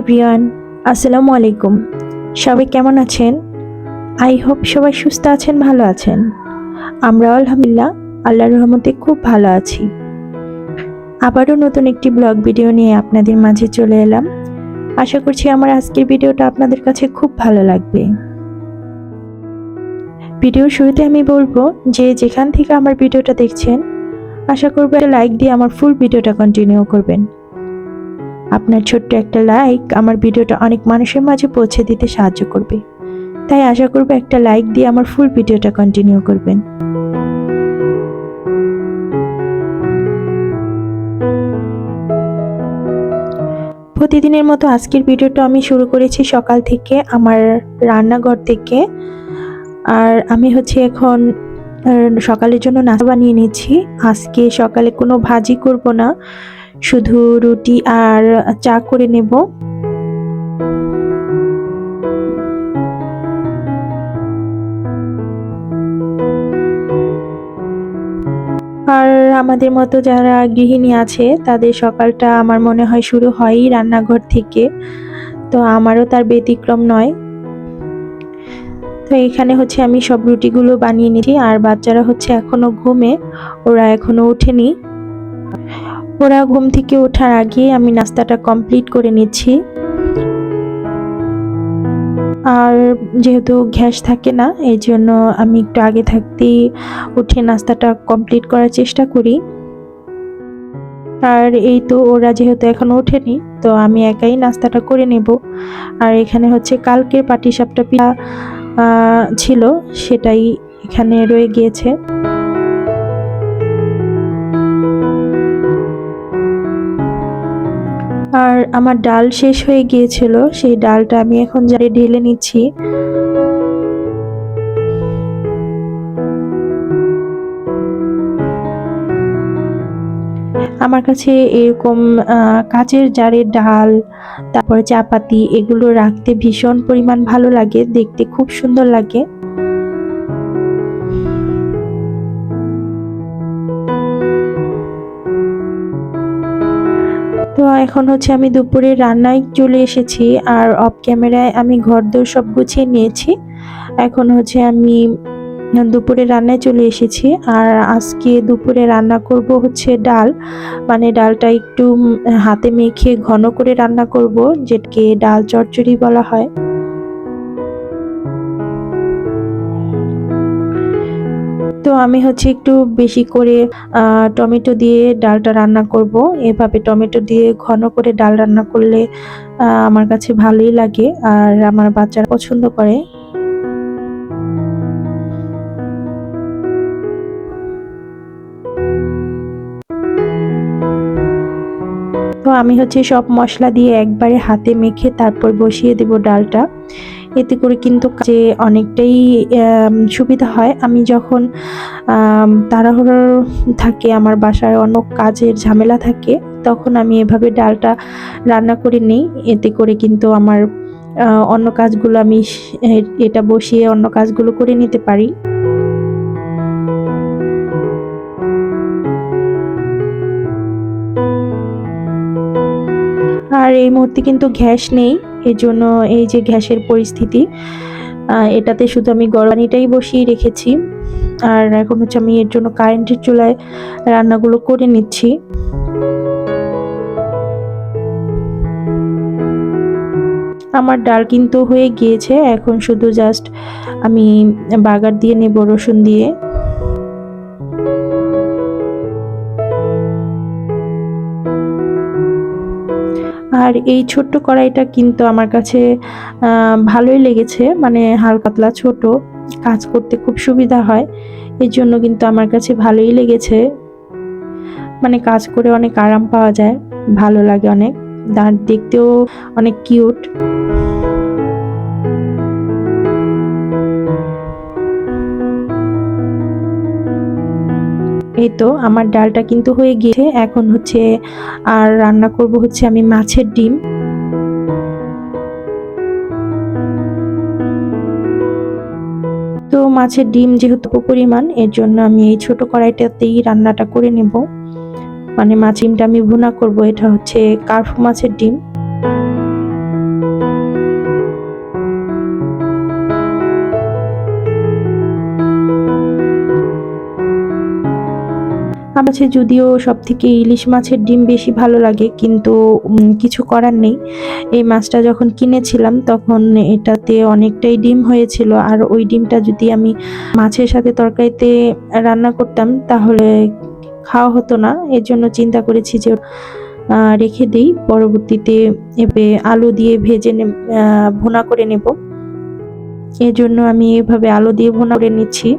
Everyone আসসালামু আলাইকুম। সবাই কেমন আছেন? আই হোপ সবাই সুস্থ আছেন, ভালো আছেন। আমরা আলহামদুলিল্লাহ আল্লাহর রহমতে খুব ভালো আছি। আবারও নতুন একটি ব্লগ ভিডিও নিয়ে আপনাদের মাঝে চলে এলাম। আশা করছি আমার আজকের ভিডিওটা আপনাদের কাছে খুব ভালো লাগবে। ভিডিওর শুরুতে আমি বলব যে যেখান থেকে আমার ভিডিওটা দেখছেন, আশা করব লাইক দিয়ে আমার ফুল ভিডিওটা কন্টিনিউ করবেন। আপনার ছোট্ট একটা লাইক আমার ভিডিওটা অনেক মানুষের মাঝে পৌঁছে দিতে সাহায্য করবে। তাই আশা করব একটা লাইক দিয়ে আমার ফুল ভিডিওটা কন্টিনিউ করবেন। প্রতিদিনের মতো আজকের ভিডিওটা আমি শুরু করেছি সকাল থেকে আমার রান্নাঘর থেকে। আর আমি হচ্ছে এখন সকালের জন্য নাস্তা বানিয়ে নিচ্ছি আজকে সকালে কোনো ভাজি করব না। শুধু রুটি আর চা করে নেব। আর আমাদের মতো যারা গৃহিণী আছে, তাদের সকালটা আমার মনে হয় শুরু হয়ই রান্নাঘর থেকে। তো আমারও তার ব্যতিক্রম নয়। তো এখানে হচ্ছে আমি সব রুটিগুলো বানিয়ে নিচ্ছি আর বাচ্চারা হচ্ছে এখনও ঘুমে, ওরা এখনও ওঠেনি। ওরা ঘুম থেকে ওঠার আগে আমি নাস্তাটা কমপ্লিট করে নিচ্ছি। আর যেহেতু গ্যাস থাকে না, এই জন্য আমি একটু আগে থাকতেই উঠে নাস্তাটা কমপ্লিট করার চেষ্টা করি। আর এই তো ওরা যেহেতু এখন ওঠেনি, তো আমি একাই নাস্তাটা করে নেব। আর এখানে হচ্ছে কালকের পাটিসাপটা পিঠা ছিল, সেটাই এখানে রয়ে গিয়েছে। আর আমার ডাল শেষ হয়ে গিয়েছিল, সেই ডালটা আমি এখন জারে ঢেলে নিচ্ছি। আমার কাছে এরকম কাচের জারের ডাল, তারপরে চাপাতি, এগুলো রাখতে ভীষণ পরিমাণ ভালো লাগে, দেখতে খুব সুন্দর লাগে। এখন হচ্ছে আমি দুপুরে রান্নায় চলে এসেছি আর অফ ক্যামেরায় আমি ঘর দোর সব গুছিয়ে নিয়েছি। এখন হচ্ছে আমি দুপুরে রান্নায় চলে এসেছি আর আজকে দুপুরে রান্না করব হচ্ছে ডাল। মানে ডালটা একটু হাতে মেখে ঘন করে রান্না করব, যেটাকে ডাল চচ্চড়ি বলা হয়। তো আমি হচ্ছে একটু বেশি করে টমেটো দিয়ে ডালটা রান্না করব। এভাবে টমেটো দিয়ে ঘন করে ডাল রান্না করলে আমার কাছে ভালোই লাগে আর আমার বাচ্চারা পছন্দ করে। তো আমি হচ্ছে সব মশলা দিয়ে একবারে হাতে মেখে তারপর বসিয়ে দেব ডালটা। এতে করে কিন্তু কাজে অনেকটাই সুবিধা হয়। আমি যখন আম, তাড়াহুড়ো থাকে আমার বাসায় অন্য কাজের ঝামেলা থাকে তখন আমি এভাবে ডালটা রান্না করে নিই। এতে করে কিন্তু আমার অন্য কাজগুলো আমি এটা বসিয়ে অন্য কাজগুলো করে নিতে পারি। আর এই মুহূর্তে কিন্তু গ্যাস নেই। এই জন্য এই যে গ্যাসের পরিস্থিতি এটাতে শুধু আমি গরম পানিটাই বসিয়ে রেখেছি। আর এখন হচ্ছে আমি এর জন্য কারেন্টের চুলায় রান্নাগুলো করে নিচ্ছি। আমার ডাল কিন্তু হয়ে গিয়েছে, এখন শুধু জাস্ট আমি বাগার দিয়ে নেব রসুন দিয়ে। আর এই ছোট্ট কড়াইটা কিন্তু আমার কাছে ভালোই লেগেছে। মানে হালকাতলা ছোট, কাজ করতে খুব সুবিধা হয়। এর জন্য কিন্তু আমার কাছে ভালোই লেগেছে। মানে কাজ করে অনেক আরাম পাওয়া যায়, ভালো লাগে অনেক। দাঁত দেখতেও অনেক কিউট এই তো, আমার ডালটা কিন্তু হয়ে গিয়েছে। এখন হচ্ছে আর রান্না করব হচ্ছে আমি মাছের ডিম। তো মাছের ডিম যেহেতু পরিমাণ, এর জন্য আমি এই ছোট কড়াইটাতেই রান্নাটা করে নেব। মানে মাছ ডিমটা আমি ভুনা করব, এটা হচ্ছে কার্ফু মাছের ডিম। কাছে যদিও সব থেকে ইলিশ মাছের ডিম বেশি ভালো লাগে কিন্তু কিছু করার নেই। এই মাছটা যখন কিনেছিলাম তখন এটাতে অনেকটাই ডিম হয়েছিল। আর ওই ডিমটা যদি আমি মাছের সাথে তরকারিতে রান্না করতাম তাহলে খাওয়া হতো না। এর জন্য চিন্তা করেছি যে রেখে দিই। পরবর্তীতে এবে আলু দিয়ে ভেজে নে আহ, করে নেব। এর জন্য আমি এভাবে আলু দিয়ে ভোনা করে নিচ্ছি।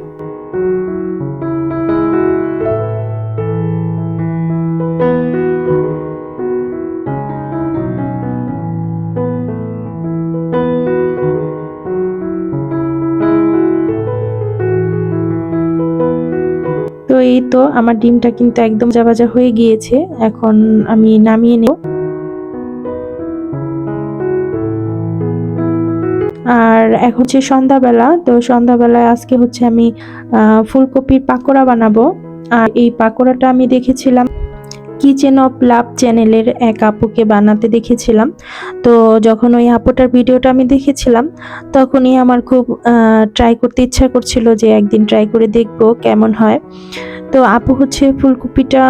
আমার ডিমটা কিন্তু একদম ভাজা হয়ে গিয়েছে। এখন আমি নামিয়ে নেব। আর এখন হচ্ছে সন্ধ্যাবেলা, তো সন্ধ্যাবেলায় আজকে হচ্ছে আমি ফুলকপির পাকোড়া বানাবো। আর এই পাকোড়াটা আমি দেখেছিলাম কিচেন অফ লাভ চ্যানেলের এক আপুকে বানাতে দেখেছিলাম। তো যখন ওই আপুটার ভিডিওটা আমি দেখেছিলাম, তখনই আমার খুব ট্রাই করতে ইচ্ছা করছিল যে একদিন ট্রাই করে দেখব কেমন হয়। তো আপু হচ্ছে ফুলকপিটা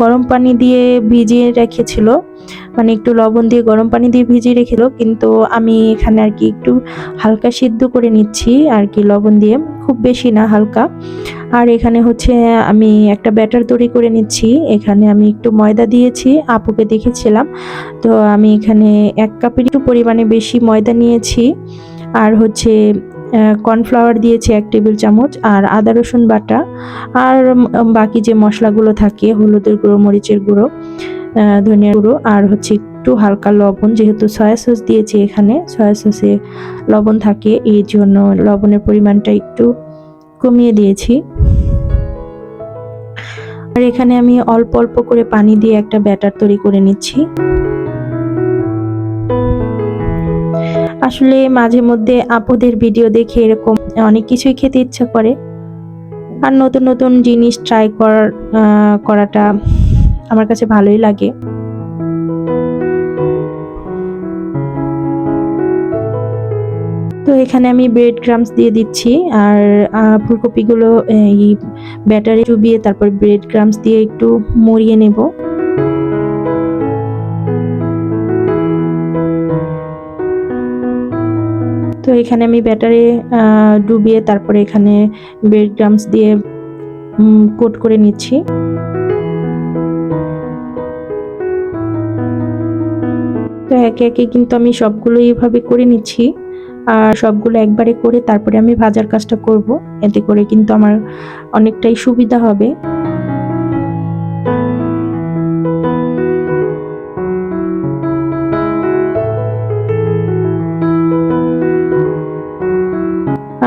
গরম পানি দিয়ে ভিজিয়ে রেখেছিল। মানে একটু লবণ দিয়ে গরম পানি দিয়ে ভিজিয়ে রেখেছিল, কিন্তু আমি এখানে আর কি একটু হালকা সিদ্ধ করে নিচ্ছি আর কি লবণ দিয়ে। খুব বেশি না, হালকা। আর এখানে হচ্ছে আমি একটা ব্যাটার তৈরি করে নিচ্ছি। এখানে আমি একটু ময়দা দিয়েছি আপুকে দেখেছিলাম। তো আমি এখানে এক কাপের একটু পরিমাণে বেশি ময়দা নিয়েছি। আর হচ্ছে কর্নফ্লাওয়ার দিয়েছি এক টেবিল চামচ আর আদা রসুন বাটা। আর বাকি যে মশলাগুলো থাকে হলুদের গুঁড়ো মরিচের গুঁড়ো আহ, ধনিয়ার গুঁড়ো আর হচ্ছে একটু হালকা লবণ যেহেতু সয়া সস দিয়েছি এখানে সয়া সসে লবণ থাকে এই জন্য লবণের পরিমাণটা একটু কমিয়ে দিয়েছি। আর এখানে আমি অল্প অল্প করে পানি দিয়ে একটা ব্যাটার তৈরি করে নিচ্ছি। আসলে মাঝে মধ্যে আপুদের ভিডিও দেখে এরকম অনেক কিছুই খেতে ইচ্ছা করে। আর নতুন নতুন জিনিস ট্রাই করার করাটা আমার কাছে ভালোই লাগে। এখানে আমি ব্রেড ক্রামস দিয়ে দিচ্ছি আর ফুলকপিগুলো এই ব্যাটারে চুবিয়ে তারপর ব্রেড ক্রামস দিয়ে একটু মরিয়ে নেব। তো এখানে আমি ব্যাটারে ডুবিয়ে তারপরে এখানে ব্রেড ক্রামস দিয়ে কোট করে নিচ্ছি। তো একে একে কিন্তু আমি সবগুলো এইভাবে করে নিচ্ছি। আর সবগুলো একবারে করে তারপরে আমি ভাজার কাজটা করব। এতে করে কিন্তু আমার অনেকটাই সুবিধা হবে।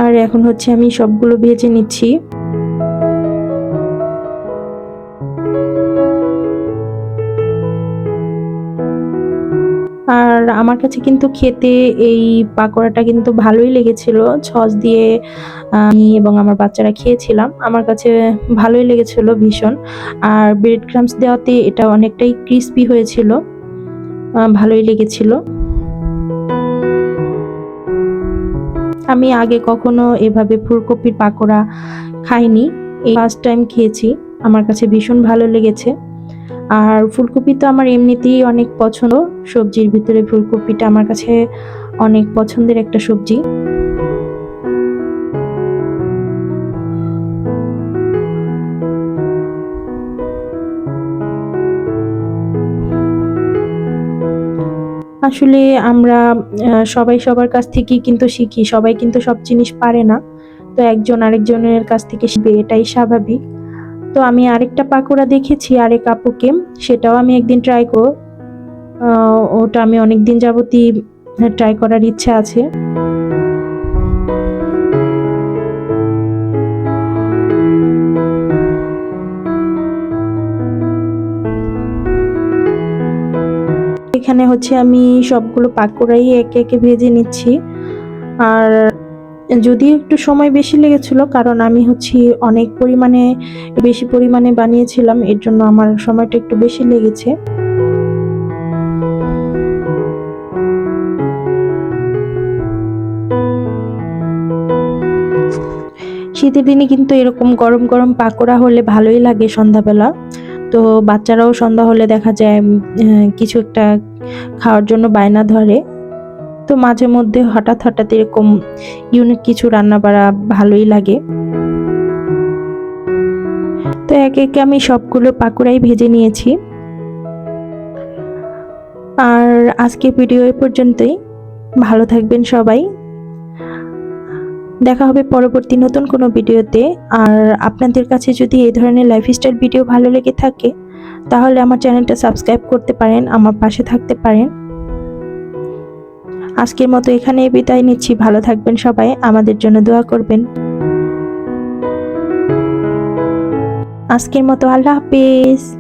আর এখন হচ্ছে আমি সবগুলো ভেজে নিচ্ছি। আর আমার কাছে কিন্তু খেতে এই পাকোড়াটা কিন্তু ভালোই লেগেছিল। সস দিয়ে আমি এবং আমার বাচ্চারা খেয়েছিলাম। আমার কাছে ভালোই লেগেছিল ভীষণ। আর ব্রেড ক্রামস দেওয়াতে এটা অনেকটাই ক্রিস্পি হয়েছিল। ভালোই লেগেছিল। আমি আগে কখনো এভাবে ফুলকপির পাকোড়া খাইনি। এই ফার্স্ট টাইম খেয়েছি। আমার কাছে ভীষণ ভালো লেগেছে। আর ফুলকপি তো আমার এমনিতেই অনেক পছন্দ। সবজির ভিতরে ফুলকপিটা আমার কাছে অনেক পছন্দের একটা সবজি। আসলে আমরা সবাই সবার কাছ থেকেই কিন্তু শিখি। সবাই কিন্তু সব জিনিস পারে না। তো একজন আরেকজনের কাছ থেকে শিখবে, এটাই স্বাভাবিক। তো আমি আরেকটা পাকোড়া দেখেছি, আরেক আপুকে। সেটাও আমি একদিন ট্রাই করব ওটা আমি অনেক দিন যাবতই ট্রাই করার ইচ্ছা আছে। এখানে হচ্ছে আমি সবগুলো পাকোড়াই একে একে ভেজে নিচ্ছি। আর যদিও একটু সময় বেশি লেগেছিল, কারণ আমি হচ্ছে অনেক পরিমাণে, বেশি পরিমাণে বানিয়েছিলাম, এর জন্য আমার সময়টা একটু বেশি লেগেছে। শীতের দিনে কিন্তু এরকম গরম গরম পাকোড়া হলে ভালোই লাগে সন্ধ্যাবেলা। তো বাচ্চারাও সন্ধ্যা হলে দেখা যায় কিছু একটা খাওয়ার জন্য বায়না ধরে। তো মাঝে মধ্যে হঠাৎ হঠাৎ এরকম ইউনিক কিছু রান্না বাড়া ভালোই লাগে। তো একে একে আমি সবগুলো পাকোড়াই ভেজে নিয়েছি। আর আজকে ভিডিও এ পর্যন্তই। ভালো থাকবেন সবাই। দেখা হবে পরবর্তী নতুন কোনো ভিডিওতে। আর আপনাদের কাছে যদি এই ধরনের লাইফস্টাইল ভিডিও ভালো লেগে থাকে, তাহলে আমার চ্যানেলটা সাবস্ক্রাইব করতে পারেন, আমার পাশে থাকতে পারেন। আজকের মতো এখানে বিদায় নিচ্ছি। ভালো থাকবেন সবাই। আমাদের জন্য দোয়া করবেন। আজকের মতো আল্লাহ হাফেজ।